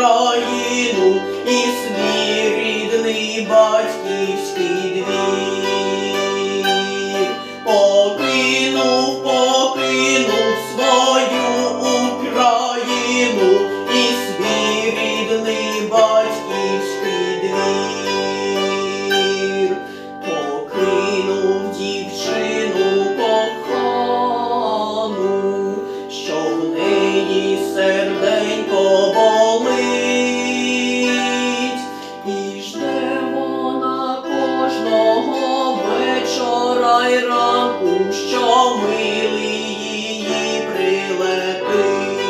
Україну і свій рідний батьківський ранку, що милий її прилетить.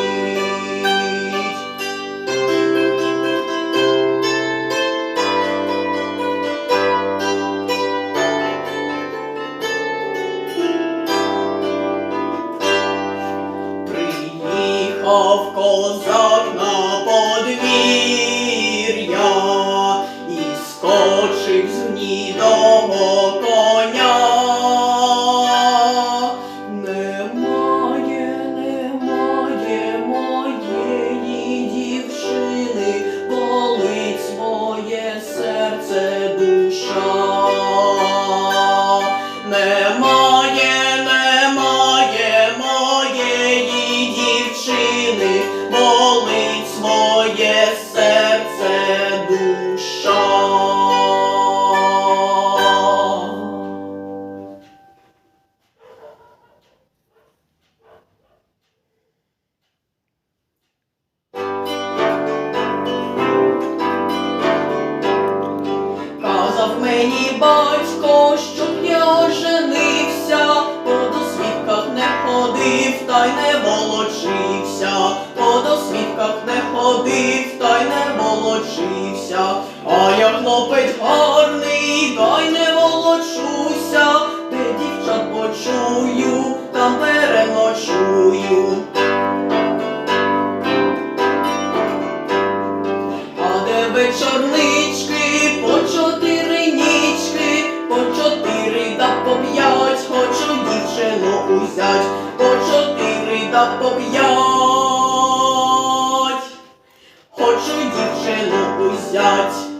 Приїхав козак на подвір'я і скочив з гнідого коня. Немає, Казав мені батько, щоб я женився, по досвідках не ходив, та й не волочився, по досвідках не ходив, та й не волочився, а я хлопець гарний, та й не волочуся, де дівчат почую, там переночую. А де вечорнички, дівчину узять, по чотири та по п'ять, хочу дівчину узять.